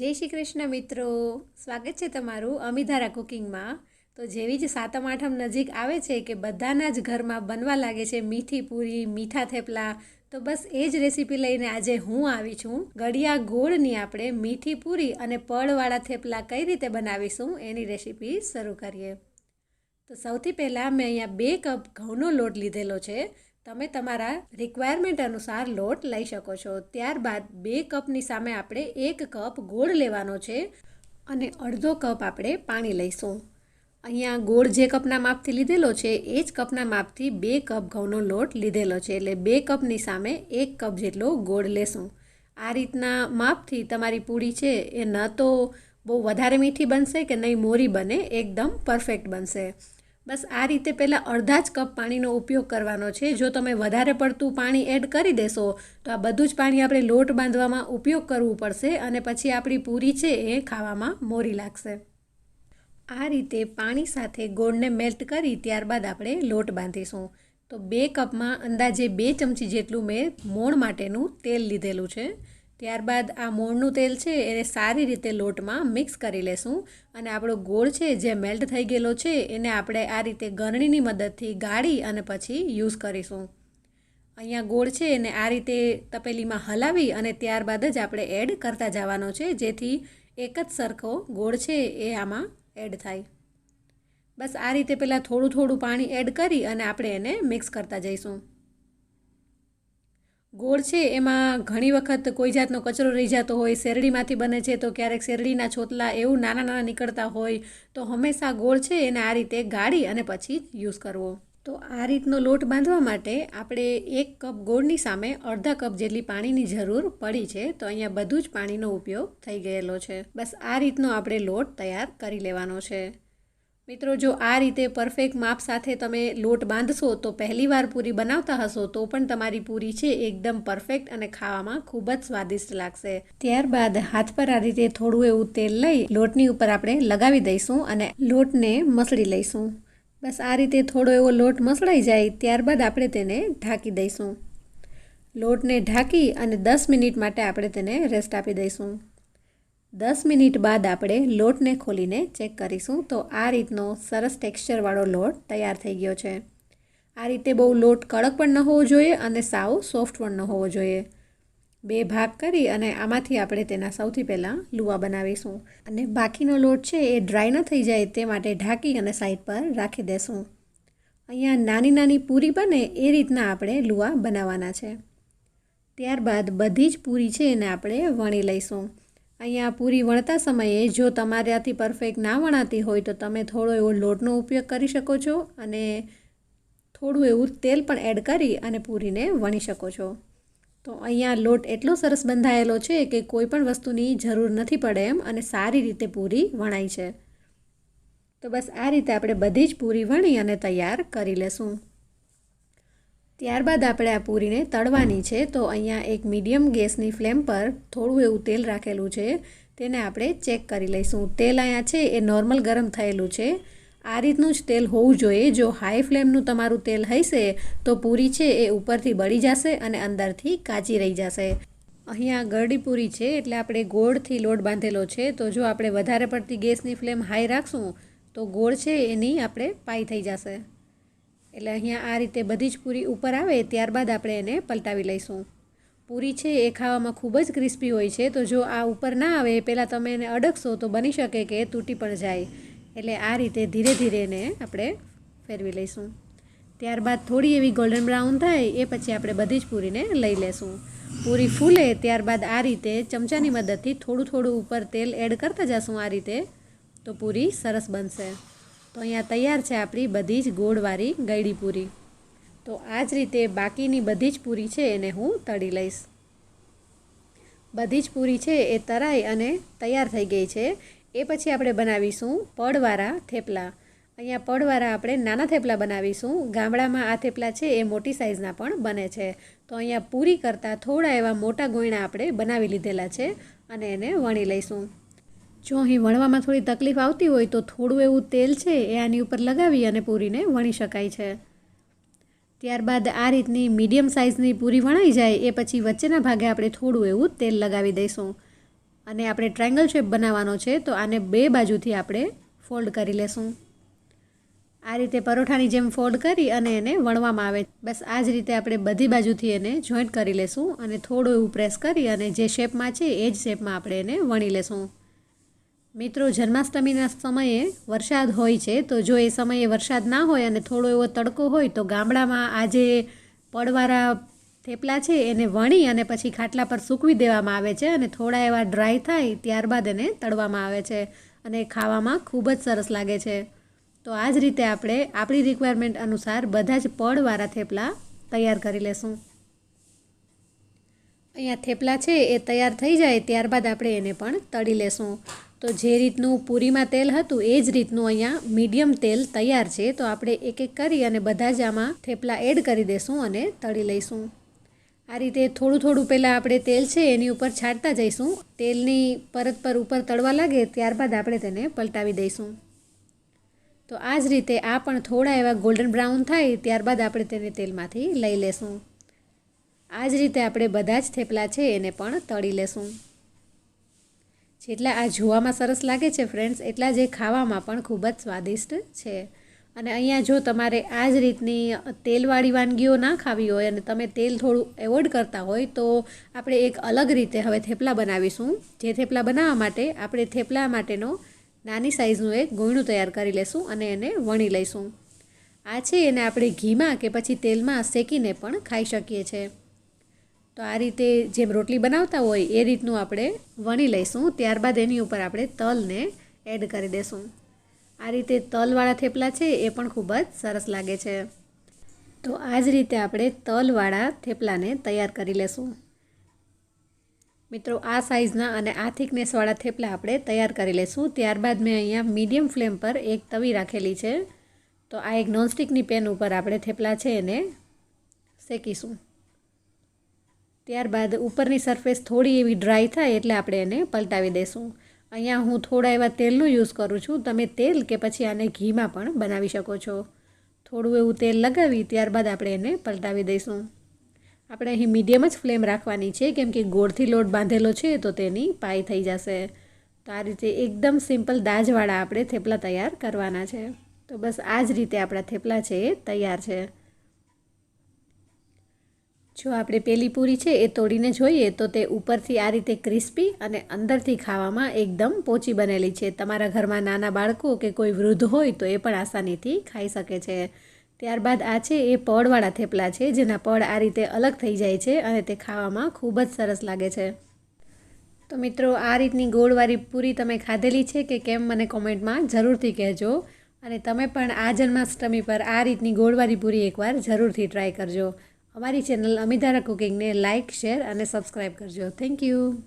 જય શ્રી કૃષ્ણ મિત્રો. સ્વાગત છે તમારું અમિધારા કુકિંગમાં. તો જેવી જ સાતમ આઠમ નજીક આવે છે કે બધાના જ ઘરમાં બનવા લાગે છે મીઠી પૂરી, મીઠા થેપલા, તો બસ એ જ રેસીપી લઈને આજે હું આવી છું. ગળિયા ગોળની આપણે મીઠી પૂરી અને પળવાળા થેપલા કઈ રીતે બનાવીશું એની રેસીપી શરૂ કરીએ. તો સૌથી પહેલાં મેં અહીંયા બે કપ ઘઉંનો લોટ લીધેલો છે. તમે તમારા રિક્વાયરમેન્ટ અનુસાર લોટ લઈ શકો છો. ત્યારબાદ બે કપની સામે આપણે એક કપ ગોળ લેવાનો છે અને અડધો કપ આપણે પાણી લઈશું. અહીંયા ગોળ જે કપના માપથી લીધેલો છે, એ જ કપના માપથી બે કપ ઘઉંનો લોટ લીધેલો છે. એટલે બે કપની સામે એક કપ જેટલો ગોળ લેશું. આ રીતના માપથી તમારી પૂરી છે, એ ન તો બહુ વધારે મીઠી બનશે કે નહીં, મોરી બને, એકદમ પરફેક્ટ બનશે. બસ આ રીતે પહેલાં અડધા જ કપ પાણીનો ઉપયોગ કરવાનો છે. જો તમે વધારે પડતું પાણી એડ કરી દેશો, તો આ બધું જ પાણી આપણે લોટ બાંધવામાં ઉપયોગ કરવું પડશે અને પછી આપણી પૂરી છે એ ખાવામાં મોરી લાગશે. આ રીતે પાણી સાથે ગોળને મેલ્ટ કરી ત્યારબાદ આપણે લોટ બાંધીશું. તો બે કપમાં અંદાજે બે ચમચી જેટલું મેં મોણ માટેનું તેલ લીધેલું છે. ત્યારબાદ આ મોળનું તેલ છે, એને સારી રીતે લોટમાં મિક્સ કરી લેશું. અને આપણો ગોળ છે, જે મેલ્ટ થઈ ગયેલો છે, એને આપણે આ રીતે ગરણીની મદદથી ગાળી અને પછી યુઝ કરીશું. અહીંયા ગોળ છે, એને આ રીતે તપેલીમાં હલાવી અને ત્યારબાદ જ આપણે એડ કરતા જવાનો છે, જેથી એક જ સરખો ગોળ છે, એ આમાં એડ થાય. બસ આ રીતે પહેલાં થોડું થોડું પાણી એડ કરી અને આપણે એને મિક્સ કરતા જઈશું. ગોળ છે, એમાં ઘણી વખત કોઈ જાતનો કચરો રહી જતો હોય, શેરડીમાંથી બને છે, તો ક્યારેક શેરડીના છોતલા એવું નાના નાના નીકળતા હોય, તો હંમેશા ગોળ છે, એને આ રીતે ગાળી અને પછી યુઝ કરવો. તો આ રીતનો લોટ બાંધવા માટે આપણે એક કપ ગોળની સામે અડધા કપ જેટલી પાણીની જરૂર પડી છે, તો અહીંયા બધું જ પાણીનો ઉપયોગ થઈ ગયેલો છે. બસ આ રીતનો આપણે લોટ તૈયાર કરી લેવાનો છે. મિત્રો, જો આ રીતે પરફેક્ટ માપ સાથે તમે લોટ બાંધશો, તો પહેલીવાર પૂરી બનાવતા હશો, તો પણ તમારી પૂરી છે એકદમ પરફેક્ટ અને ખાવામાં ખૂબ જ સ્વાદિષ્ટ લાગશે. ત્યારબાદ હાથ પર આ રીતે થોડું એવું તેલ લઈ લોટની ઉપર આપણે લગાવી દઈશું અને લોટને મસળી લઈશું. બસ આ રીતે થોડો એવો લોટ મસળાઈ જાય, ત્યારબાદ આપણે તેને ઢાંકી દઈશું. લોટને ઢાંકી અને દસ મિનિટ માટે આપણે તેને રેસ્ટ આપી દઈશું. દસ મિનિટ બાદ આપણે લોટને ખોલીને ચેક કરીશું. તો આ રીતનો સરસ ટેક્સચરવાળો લોટ તૈયાર થઈ ગયો છે. આ રીતે બહુ લોટ કડક પણ ન હોવો જોઈએ અને સાવ સોફ્ટ પણ ન હોવો જોઈએ. બે ભાગ કરી અને આમાંથી આપણે તેના સૌથી પહેલાં લુવા બનાવીશું. અને બાકીનો લોટ છે એ ડ્રાય ન થઈ જાય તે માટે ઢાંકી અને સાઈડ પર રાખી દેશું. અહીંયા નાની નાની પૂરી બને એ રીતના આપણે લુવા બનાવવાના છે. ત્યારબાદ બધી જ પૂરી છે એને આપણે વણી લઈશું. અહીંયા પૂરી વણતા સમયે જો તમારાથી પરફેક્ટ ના વણાતી હોય તો તમે થોડો એવો લોટનો ઉપયોગ કરી શકો છો અને થોડું એવું તેલ પણ એડ કરી અને પૂરીને વણી શકો છો. તો અહીંયા લોટ એટલો સરસ બંધાયેલો છે કે કોઈ પણ વસ્તુની જરૂર નથી પડે એમ અને સારી રીતે પૂરી વણાય છે. તો બસ આ રીતે આપણે બધી જ પૂરી વણી અને તૈયાર કરી લેશું. ત્યારબાદ આપણે આ પૂરીને તળવાની છે, તો અહીંયા એક મીડિયમ ગેસની ફ્લેમ પર થોડું એવું તેલ રાખેલું છે, તેને આપણે ચેક કરી લઈશું. તેલ અહીંયા છે, એ નોર્મલ ગરમ થયેલું છે. આ રીતનું જ તેલ હોવું જોઈએ. જો હાઈ ફ્લેમનું તમારું તેલ હશે તો પૂરી છે એ ઉપરથી બળી જશે અને અંદરથી કાચી રહી જશે. અહીંયા ગરડી પૂરી છે, એટલે આપણે ગોળથી લોટ બાંધેલો છે, તો જો આપણે વધારે પડતી ગેસની ફ્લેમ હાઈ રાખશું, તો ગોળ છે એની આપણે પાઈ થઈ જશે. એટલે અહીંયા આ રીતે બધી જ પૂરી ઉપર આવે, ત્યારબાદ આપણે એને પલટાવી લઈશું. પૂરી છે એ ખાવામાં ખૂબ જ ક્રિસ્પી હોય છે, તો જો આ ઉપર ના આવે, પહેલાં તમે એને અડકશો તો બની શકે કે તૂટી પણ જાય. એટલે આ રીતે ધીરે ધીરે એને આપણે ફેરવી લઈશું. ત્યારબાદ થોડી એવી ગોલ્ડન બ્રાઉન થાય, એ પછી આપણે બધી જ પૂરીને લઈ લેશું. પૂરી ફૂલે ત્યારબાદ આ રીતે ચમચાની મદદથી થોડું થોડું ઉપર તેલ એડ કરતા જશું આ રીતે, તો પૂરી સરસ બનશે. તો અહીંયા તૈયાર છે આપણી બધી જ ગોળવાળી ગળી પૂરી. તો આ જ રીતે બાકીની બધી જ પૂરી છે એને હું તળી લઈશ. બધી જ પૂરી છે એ તરાઈ અને તૈયાર થઈ ગઈ છે. એ પછી આપણે બનાવીશું પડવાળા થેપલા. અહીંયા પડવાળા આપણે નાના થેપલા બનાવીશું. ગામડામાં આ થેપલા છે એ મોટી સાઇઝના પણ બને છે. તો અહીંયા પૂરી કરતાં થોડા એવા મોટા ગોયણા આપણે બનાવી લીધેલા છે અને એને વણી લઈશું. જો અહીં વણવામાં થોડી તકલીફ આવતી હોય તો થોડું એવું તેલ છે એ આની ઉપર લગાવી અને પૂરીને વણી શકાય છે. ત્યારબાદ આ રીતની મીડિયમ સાઇઝની પૂરી વણાઈ જાય એ પછી વચ્ચેના ભાગે આપણે થોડું એવું તેલ લગાવી દઈશું. અને આપણે ટ્રાયંગલ શેપ બનાવવાનો છે તો આને બે બાજુથી આપણે ફોલ્ડ કરી લેશું. આ રીતે પરોઠાની જેમ ફોલ્ડ કરી અને એને વણવામાં આવે. બસ આ જ રીતે આપણે બધી બાજુથી એને જોઈન્ટ કરી લેશું અને થોડું એવું પ્રેસ કરી અને જે શેપમાં છે એ જ શેપમાં આપણે એને વણી લેશું. મિત્રો, જન્માષ્ટમીના સમયે વરસાદ હોય છે, તો જો એ સમયે વરસાદ ના હોય અને થોડો એવો તડકો હોય, તો ગામડામાં આજે પડવાળા થેપલા છે, એને વણી અને પછી ખાટલા પર સૂકવી દેવામાં આવે છે અને થોડા એવા ડ્રાય થાય ત્યારબાદ એને તળવામાં આવે છે અને ખાવામાં ખૂબ જ સરસ લાગે છે. તો આ જ રીતે આપણે આપણી રિક્વાયરમેન્ટ અનુસાર બધા જ પડવાળા થેપલા તૈયાર કરી લેશું. અહીંયા થેપલા છે, એ તૈયાર થઈ જાય, ત્યારબાદ આપણે એને પણ તળી લેશું. તો જે રીતનું પૂરીમાં તેલ હતું, એ જ રીતનું અહીંયા મીડિયમ તેલ તૈયાર છે. તો આપણે એક એક કરી અને બધા જ આમાં થેપલા એડ કરી દઈશું અને તળી લઈશું. આ રીતે થોડું થોડું પહેલાં આપણે તેલ છે, એની ઉપર છાંટતા જઈશું. તેલની પરત પર ઉપર તળવા લાગે, ત્યારબાદ આપણે તેને પલટાવી દઈશું. તો આ જ રીતે આ પણ થોડા એવા ગોલ્ડન બ્રાઉન થાય, ત્યારબાદ આપણે તેને તેલમાંથી લઈ લેશું. આ જ રીતે આપણે બધા જ થેપલા છે, એને પણ તળી લેશું. જેટલા આ જોવામાં સરસ લાગે છે ફ્રેન્ડ્સ એટલા જ ખાવામાં પણ ખૂબ જ સ્વાદિષ્ટ છે. અને અહીંયા જો તમારે આ જ રીતની તેલવાળી વાનગીઓ ના ખાવી હોય અને તમે તેલ થોડું એવોઇડ કરતા હોય, તો આપણે એક અલગ રીતે હવે થેપલા બનાવીશું. જે થેપલા બનાવવા માટે આપણે થેપલા માટેનો નાની સાઇઝનું એક ગોયણું તૈયાર કરી લેશું અને એને વણી લઈશું. આ છે એને આપણે ઘીમાં કે પછી તેલમાં શેકીને પણ ખાઈ શકીએ છીએ. તો આ રીતે જેમ રોટલી બનાવતા હોય એ રીતનું આપણે વણી લઈશું. ત્યારબાદ એની ઉપર આપણે તલને એડ કરી દેશું. આ રીતે તલવાળા થેપલા છે એ પણ ખૂબ જ સરસ લાગે છે. તો આ જ રીતે આપણે તલવાળા થેપલાને તૈયાર કરી લેશું. મિત્રો, આ સાઇઝના અને આ થિકનેસવાળા થેપલા આપણે તૈયાર કરી લેશું. ત્યારબાદ મેં અહીંયા મીડિયમ ફ્લેમ પર એક તવી રાખેલી છે. તો આ એક નોનસ્ટિકની પેન ઉપર આપણે થેપલા છે એને શેકીશું. ત્યારબાદ ઉપરની સરફેસ થોડી એવી ડ્રાય થાય એટલે આપણે એને પલટાવી દઈશું. અહીંયા હું થોડા એવા તેલનું યુઝ કરું છું. તમે તેલ કે પછી આને ઘીમાં પણ બનાવી શકો છો. થોડું એવું તેલ લગાવી ત્યારબાદ આપણે એને પલટાવી દઈશું. આપણે અહીં મીડિયમ જ ફ્લેમ રાખવાની છે. કેમ કે ગોળથી લોટ બાંધેલો છે તો તેની પાઈ થઈ જશે. તો આ રીતે એકદમ સિમ્પલ દાજવાળા આપણે થેપલા તૈયાર કરવાના છે. તો બસ આ જ રીતે આપણા થેપલા છે એ તૈયાર છે. જો આપણે પેલી પૂરી છે એ તોડીને જોઈએ, તો તે ઉપરથી આ રીતે ક્રિસ્પી અને અંદરથી ખાવામાં એકદમ પોચી બનેલી છે. તમારા ઘરમાં નાના બાળકો કે કોઈ વૃદ્ધ હોય તો એ પણ આસાનીથી ખાઈ શકે છે. ત્યારબાદ આ છે એ પડવાળા થેપલા છે, જેના પડ આ રીતે અલગ થઈ જાય છે અને તે ખાવામાં ખૂબ જ સરસ લાગે છે. તો મિત્રો, આ રીતની ગોળવાળી પૂરી તમે ખાધેલી છે કે કેમ મને કોમેન્ટમાં જરૂરથી કહેજો. અને તમે પણ આ જન્માષ્ટમી પર આ રીતની ગોળવાળી પૂરી એકવાર જરૂરથી ટ્રાય કરજો. અમારી ચેનલ અમિતારા કુકિંગને લાઇક શેર અને સબસ્ક્રાઈબ કરજો. Thank you.